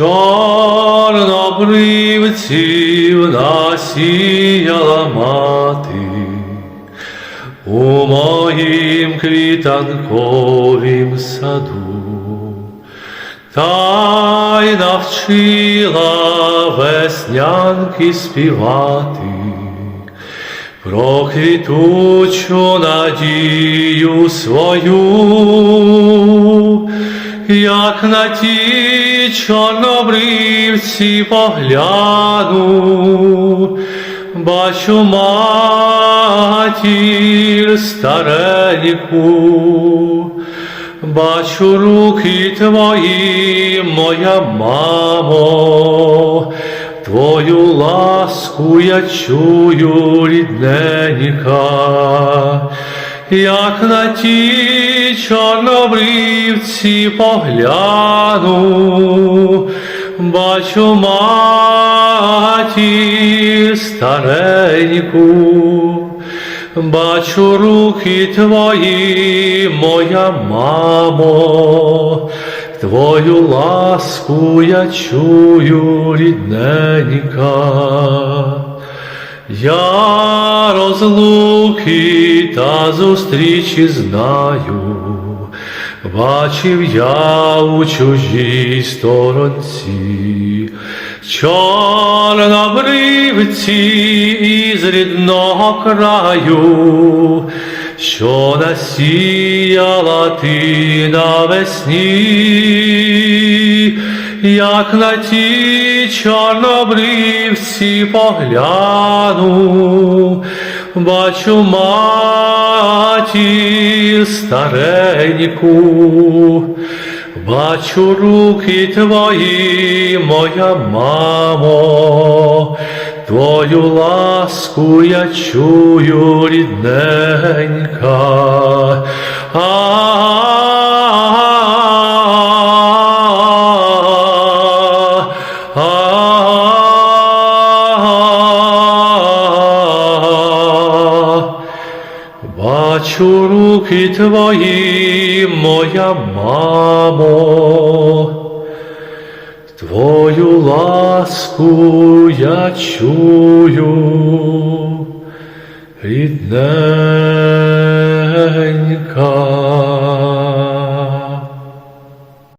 Чорнобривців насіяла мати. У моїм квітанковім саду, та й навчила веснянки співати. Про квітучу надію свою, як на ті чорнобривці погляну, бачу матір стареньку, бачу руки твої, моя мамо, Твою ласку я чую, рідненька, як на ті чорнобривці погляну, бачу матір стареньку, бачу руки твої, моя мамо, Твою ласку я чую, рідненька. Я розлуки та зустрічі знаю, бачив я у чужій сторонці, чорнобривці із рідного краю, що насіяла ти навесні, як на ті чорнобривці погляну, бачу матір стареньку, бачу руки твої, моя мамо, Твою ласку я чую, рідненька. Бачу руки твої, моя мамо, Твою ласку я чую, рідне.